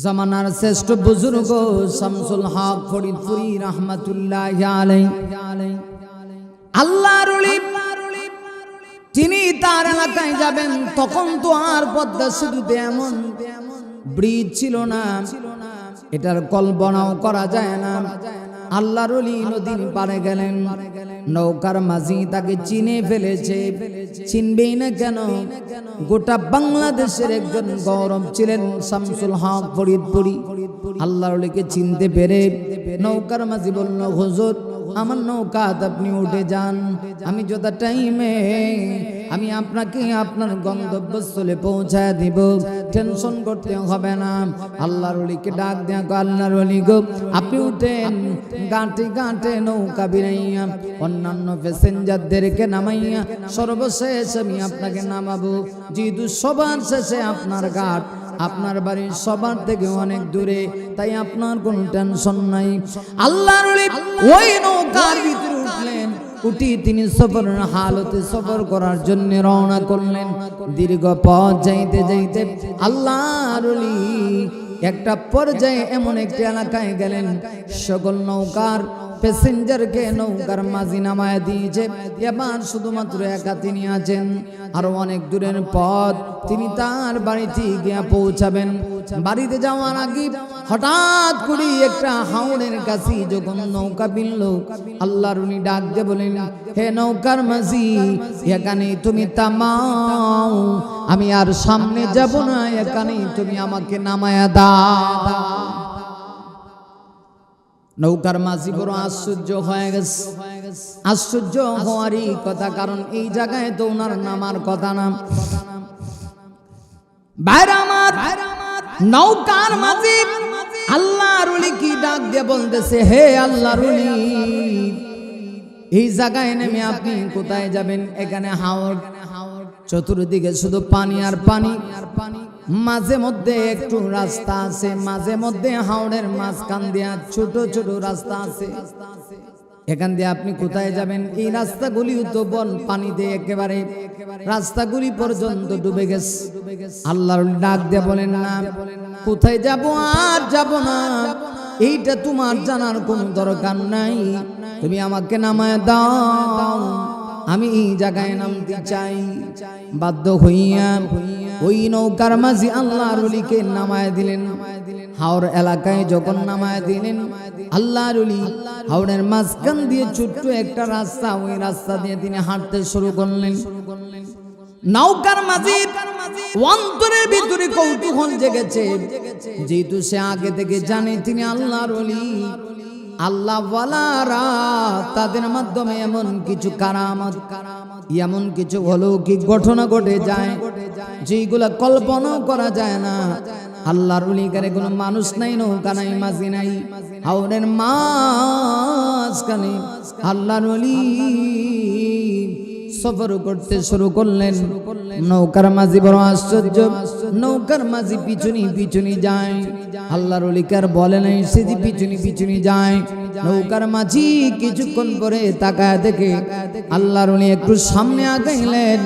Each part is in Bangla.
জামানার শ্রেষ্ঠ বুজুর্গ শামসুল হক ফরিদপুরি রহমাতুল্লাহ আলাই আল্লাহর তিনি তার এলাকায় যাবেন, তখন তো আর পদ্মা সেতুতে এমন ব্রিজ ছিল না। এটার কল্পনাও করা যায় না। আল্লাহর নদীর পারে গেলেন। নৌকার মাঝি তাকে চিনে ফেলেছে। চিনবেই না কেন? গোটা বাংলাদেশের একজন গৌরব ছিলেন শামসুল হক ফরিদপুরি। আল্লাহর চিনতে পেরে নৌকার মাঝি বলল, হুজুর আমার নৌকাত আপনি উঠে যান। আমি যত টাইমে আমি আপনাকে আপনার গন্তব্যস্থলে পৌঁছায় দিব। টেনশন করতে হবে না। আল্লাহর অলিকে ডাক দেয়া আল্লাহর অলি গো, আপনি উঠেন। গাঁটে গাঁটে নৌকা বিরাইয়া, অন্যান্য প্যাসেঞ্জারদেরকে নামাইয়া, সর্বশেষ আমি আপনাকে নামাবো। যেহেতু সবার শেষে আপনার ঘাট আপনার বাড়ির সবার থেকে অনেক দূরে, তাই আপনার কোনো টেনশন নাই। আল্লাহর ওই নৌকার ভিতরে উঠলেন উঠি তিনি সফর হালতে সফর করার জন্য রওনা করলেন। দীর্ঘ পথ যাইতে যাইতে আল্লাহর একটা পর্যায়ে এমন একটি এলাকায় গেলেন। সকল নৌকার প্যাসেঞ্জারকে নৌকার মাঝি নামায় দিয়েছে। এবার শুধুমাত্র একা তিনি আছেন। আরও অনেক দূরের পথ তিনি তার বাড়িতে গিয়ে পৌঁছাবেন। বাড়িতে যাওয়ার আগে হঠাৎ করে একটা হাওড়ের কাছে যখন নৌকা বিনল আল্লাহর উনি ডাক দিয়ে বলেন হে নৌকার মাঝি, এখানে তুমি তামাও আমি আর সামনে যাব না, এখানে তুমি আমাকে নামায়া দাও। নৌকার মাঝি বড় আশ্চর্য হয়ে গেছে। আশ্চর্য হওয়ারই কথা, কারণ এই জায়গায় তো ওনার নামার কথা না। বাইরে আমার, নৌকার মাঝি আল্লাহ রুলি কি ডাক দিয়ে বলতেছে, হে আল্লাহ রুলি এই জায়গায় নেমে আপনি কোথায় যাবেন? এখানে হাওড় চতুর্দিকে শুধু পানি আর পানি। আর পানি মাঝে মধ্যে একটু রাস্তা আছে, মাঝে মধ্যে হাওড়ের মাঝখান দিয়া ছোট ছোট রাস্তা আছে। এখান দিয়ে আপনি কোথায় যাবেন? এই রাস্তাগুলি তো বল পানিতে একেবারে। রাস্তাগুলি পর্যন্ত ডুবে গেছে। আল্লাহর ডাক দিয়ে বলেন না, কোথায় যাব আর যাব না? এইটা তোমার জানার কোনো দরকার নাই। তুমি আমাকে নামায় দাও। আমি এই জায়গায় নামতে চাই। বাধ্য হইয়া ওই নৌকার মাঝি আল্লাহর অলিকে নামায় দিলেন। হাওড় এলাকায় যখন নামায় দিলেন। আল্লাহর অলি হাওড়ের মাঝখান দিয়ে ছোট্ট একটা রাস্তা ওই রাস্তা দিয়ে তিনি হাঁটতে শুরু করলেন। নৌকার মাঝি অন্তরের ভিতরে কৌতূহল জেগেছে। যেহেতু সে আগে থেকে জানে তিনি আল্লাহর অলি। আল্লাহ তাদের মাধ্যমে এমন কিছু কারামত, এমন কিছু অলৌকিক ঘটনা ঘটে যায় যেগুলা কল্পনাও করা যায় না। আল্লাহর উলিকারে কোনো মানুষ নাই, নৌকা নাই, মাঝি নাই হাওড়ের মাঝখানে আল্লাহর সফর করতে শুরু করলেন। নৌকার মাঝি বড় আশ্চর্য। নৌকার মাঝি পিছনি পিছনি যায়। আল্লাহর অলিকার বলে নাই সে যে পিছনি পিছনি যায়। নৌকার মাঝি কিছুক্ষণ পরে তাকায় দেখে আল্লাহর উনি একটু সামনে আগাইলেন।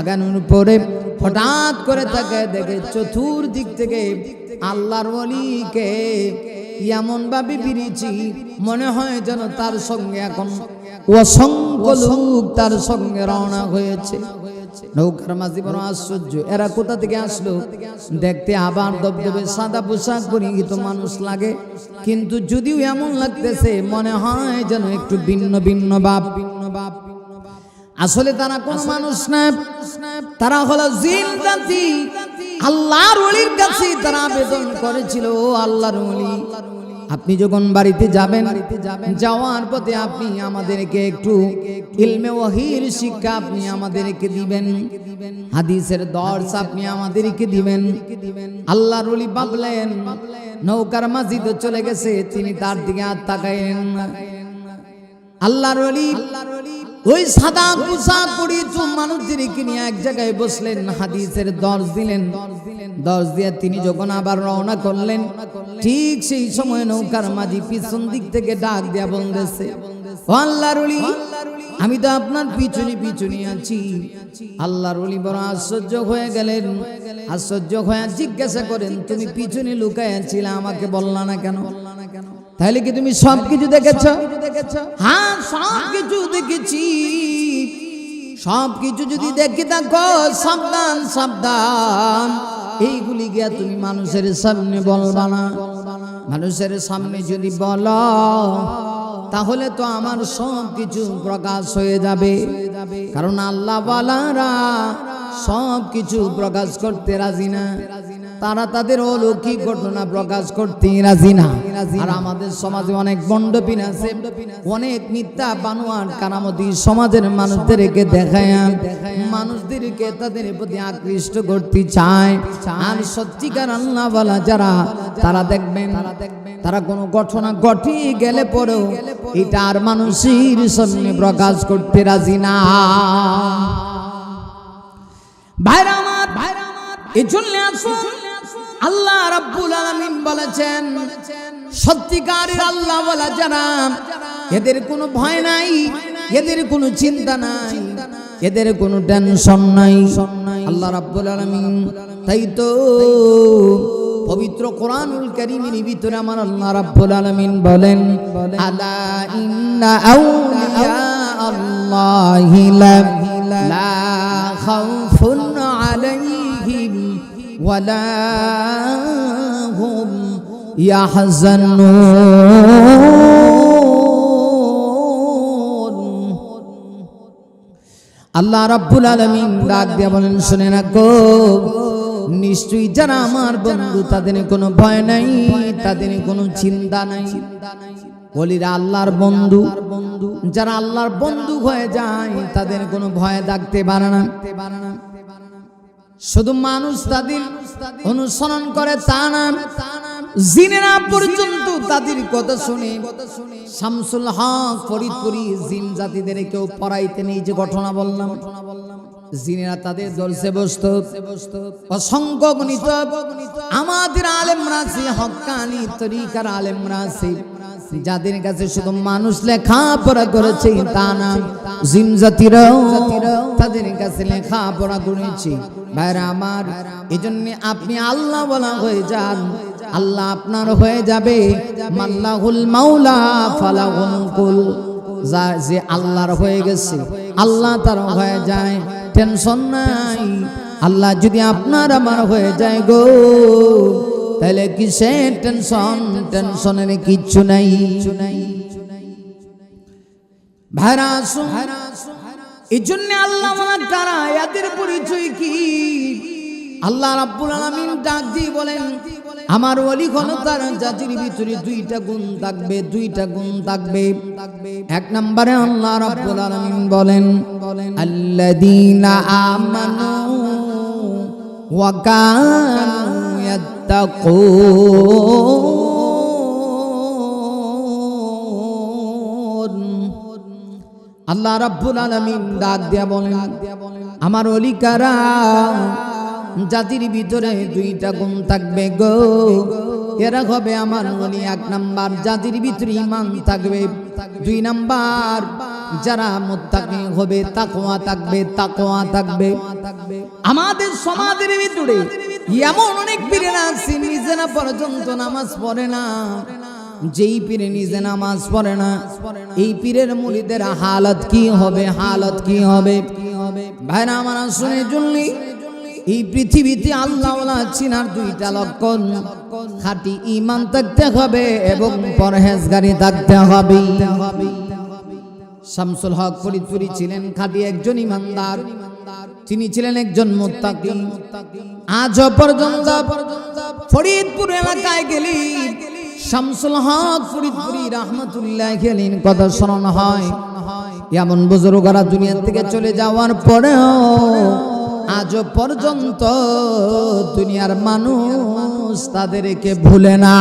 আগানোর পরে হঠাৎ করে তাকে দেখে চতুর্দিক থেকে আল্লাহর অলিকে এমন ভাবে ফিরেছি, মনে হয় যেন তার সঙ্গে এখন অসংখ্য লোক তার সঙ্গে রওনা হয়েছে। নৌকার মাঝি বড় আশ্চর্য। এরা কোথা থেকে আসলো? দেখতে আবার দবদবে সাদা পোশাক পরিহিত মানুষ লাগে। কিন্তু যদিও এমন লাগতেছে মনে হয় যেন একটু ভিন্ন ভিন্ন বাপ ভিন্ন বাপ আসলে তারা কোন মানুষ না তারা হলো জিন জাতি। আল্লাহর ওলির কাছে তারা আবেদন করেছিল ও আল্লাহর ওলি। আপনি যখন বাড়িতে যাবেন, যাওয়ার পথে আপনি আমাদেরকে একটু ইলমে ওয়াহির শিক্ষা আপনি আমাদেরকে দিবেন, হাদিসের দর্শ আপনি আমাদেরকে দিবেন। আল্লাহর ওলি ভাবলেন, নৌকার তো চলে গেছে, তিনি তার দিকে আর তাকাইলেন আল্লাহর ওই সাদা পোশাক পরিত মানুষদেরকে নিয়ে এক জায়গায় বসলেন, হাদিসের দর্শ দিলেন। দর্শ দিয়ে তিনি যখন আবার রওনা করলেন, ঠিক সেই সময় নৌকার মাঝি পিছন দিক থেকে ডাক দেয়া বলতেছে, ও আল্লাহর ওলি, আমি তো আপনার পিছনে পিছনে আছি। আল্লাহর বড় আশ্চর্য হয়ে গেলেন। আশ্চর্য হয়ে জিজ্ঞাসা করেন, তুমি পিছনে লুকায় ছিলে, আমাকে বললা না কেন? তাহলে কি তুমি সব কিছু দেখেছ? হ্যাঁ সব কিছু দেখেছি। সব কিছু যদি দেখে থাকো, সাবধান সাবধান। এইগুলি গিয়া তুমি মানুষের সামনে বলবা না। মানুষের সামনে যদি বল, তাহলে তো আমার সব কিছু প্রকাশ হয়ে যাবে। কারণ আল্লাহ বালারা সব কিছু প্রকাশ করতে রাজি না। তারা তাদের অলৌকিক ঘটনা প্রকাশ করতে রাজি না। আর আমাদের সমাজে অনেক বন্ডপিন আছে, অনেক মিথ্যা বানোয়ার কারামতি সমাজের মানুষদেরকে দেখায়। মানুষদেরকে তাদের প্রতি আকৃষ্ট করতে চায়। আর সত্যিকার আল্লাহ বলা যারা, তারা দেখবেন, তারা কোনো ঘটনা ঘটি গেলে পরেও এটা আর মানুষের সামনে প্রকাশ করতে রাজি না। ভাইরা আমার ভাইরা আমার এই জন্য আসুন আল্লাহ রাব্বুল আলামিন বলেছেন, সত্যিকারের আল্লাহ বলা যারা এদের কোনো ভয় নাই, এদের কোনো চিন্তা নাই, এদের কোনো টেনশন নাই। আল্লাহ রাব্বুল আলামিন, তাই তো পবিত্র কোরআনুল কারীমের ভিতরে আমার আল্লাহ রাব্বুল আলামিন বলেন, আলা ইন্না আউলিয়া আল্লাহি লা খাউফুন আলাইহিম ওয়ালা হুম ইয়াহজানুন আল্লাহ রাব্বুল আলামিন ডাক দিয়ে বলেন, শুনে রাখো, নিশ্চয়ই যারা আমার বন্ধু, তাদের কোনো ভয় নাই, তাদের কোনো চিন্তা নাই। বলিরা, আল্লাহর বন্ধু, যারা আল্লাহর বন্ধু হয়ে যায়, তাদের কোনো ভয় থাকতে পারে না। শুধু মানুষ তাদের অনুসরণ করে তা না, জিনেরা পর্যন্ত তাদের কথা শুনে। শামসুল হক ফরিদপুরি জিন জাতিদের কেউ পড়াইতে নেই যে ঘটনা বললাম। জিনেরা তাদের দর্শে বসত। অসংখ্য গণিত। আমাদের আলেমরা আছে হক্কানি তরিকার আলেমরা আছে। যাদের কাছে শুধু মানুষ লেখাপড়া করেছে, তা না জিন জাতিরাও তাদের কাছে লেখাপড়া করেছে। ভাইরা আমার এই জন্য আপনি আল্লাহ বলা হয়ে যান। আল্লাহ আপনার হয়ে যাবে। মাল্লাহুল মাওলা ফালাহুল কুল। যা যে আল্লাহর হয়ে গেছে, আল্লাহ তার হয়ে যায়। টেনশন নাই। আল্লাহ যদি আপনার আমার হয়ে যায় গো। তাহলে কিসের টেনশন টেনশনের কিচ্ছু নাই। ভাইরা আসুন। এই জন্য আল্লাহ কারা এদের পরিচয় কি? আল্লাহ রাব্বুল আলামিন ডাক দিয়ে বলেন, আমার ওলি হলো তার জাতির ভিতরে দুইটা গুণ থাকবে, দুইটা গুণ থাকবে। এক নম্বরে আল্লাহ রাব্বুল আলামিন বলেন, আল্লাযীনা আমানু ওয়া কানু আল্লাহ রাব্বুল আলামিন ডাক দিয়া বলেন, আমার অলিকারা, জাতির ভিতরে দুইটা গুণ থাকবে গো। এরা হবে আমার অলি, এক নাম্বার জাতির ভিতরে ইমান থাকবে, দুই নাম্বার যারা মুত্তাকি হবে, তাকওয়া থাকবে তাকওয়া থাকবে। আমাদের সমাজের ভিতরে এমন অনেক পীরেরা আছে নিজেরা পর্যন্ত নামাজ পড়ে না। যেই পীরে নিজে নামাজ পড়ে না, এই পীরের মুড়িদের হালত কি হবে, হালত কি হবে? ভাইরা আমার শুনে জুনলি, এই পৃথিবীতে আল্লাহ চিনার দুইটা লক্ষণ। খাঁটি ইমান থাকতে হবে এবং পরহেজগারি থাকতে হবে। শামসুল হক ফরিদপুরি ছিলেন খাঁটি একজন ইমানদার তিনি ছিলেন একজন মুত্তাকি। আজ পর্যন্ত ফরিদপুর এলাকায় গেলি। শামসুল হক ফরিদপুরি রহমতুল্লাহ গেলেন কথা স্মরণ হয়। এমন বুজুর্গরা দুনিয়া থেকে চলে যাওয়ার পরেও আজ পর্যন্ত দুনিয়ার মানুষ তাদেরকে ভুলে না।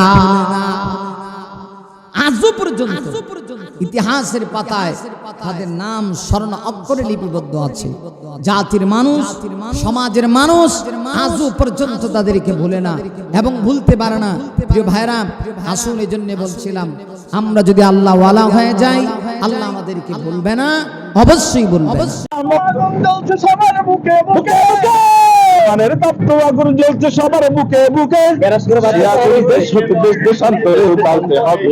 আজও পর্যন্ত ইতিহাসের পাতায় তাদের নাম স্মরণ অক্ষরে লিপিবদ্ধ আছে। জাতির মানুষ সমাজের মানুষ আজও পর্যন্ত তাদেরকে ভুলে না এবং ভুলতে পারে না। প্রিয় ভাইরা আসুন এই জন্য বলছিলাম আমরা যদি আল্লাহ ওয়ালা হয়ে যাই আল্লাহ আমাদেরকে ভুলবে না অবশ্যই বলবেন আগুন মানের তপ্ত আগুন জ্বলছে সবার বুকে বুকে। দেশান্তরে উতালতে হবে।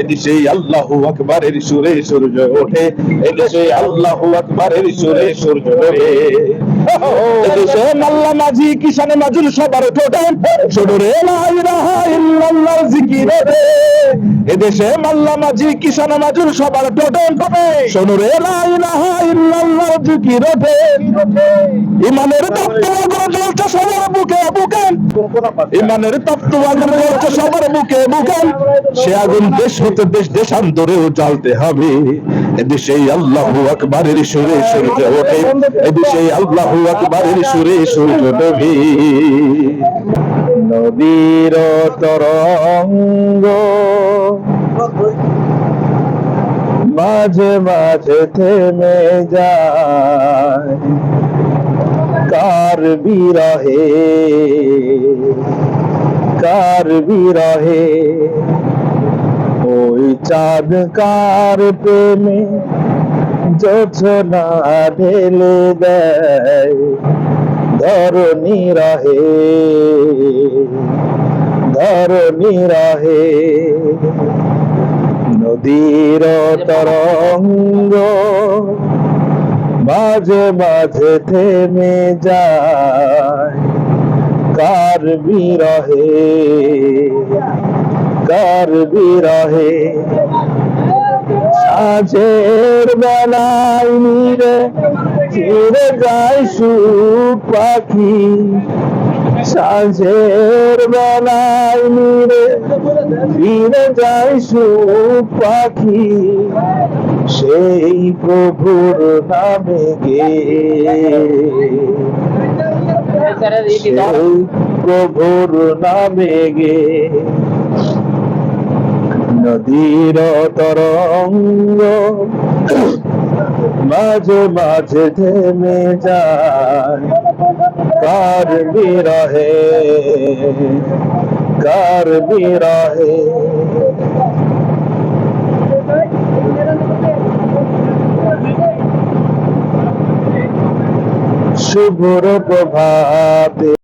এদেশে আল্লাহু আকবারের সুরে সূর্য ওঠে এদেশে আল্লাহু আকবারের সুরে সূর্য ওঠে। এদেশে মাল্লা মাঝি কিষানে মাজুল সবার ঠোঁটে সদরে লা ইলাহা ইল্লাল্লাহর জিকির এদেশে মাল্লা মাঝি কিষানে মাজুল সবার ঠোঁটে সদরে লা ইলাহা ইল্লাল্লাহর জিকির ওঠে ইমানের ইমানের তপ্ত আগুন বুকে সে আগুন দেশ হতে দেশ, দেশান্তরেও জ্বালতে হবে। এদেশে আল্লাহু সুরে সূর্য ওঠে। এদেশে আল্লাহু আকবারের সুরে সূর্য ডোবে নদীর তরঙ্গ মাঝে মাঝে থেমে যায়। কার বিরহে? কার বিরহে? ওই চাঁদ কার প্রেমে যোছনা ঢেলে দেয় ধরণী রহে? ধরণী রহে? নদীর তরঙ্গ মাঝে মাঝে থেমে যায়। কার বিরহে? কার বিরহে? সাজের বেলায় নিরে চিরে যায় সুখ পাখি। সাঁঝের বেলায় নিরে, ফিরে যায় সুখ পাখি। সেই প্রভুর নামে গে। প্রভুর নামে গে। নদীর তরঙ্গ মাঝে মাঝে থেমে যায়। কার বিরহে? কার বিরহে? শুভ্র প্রভাতে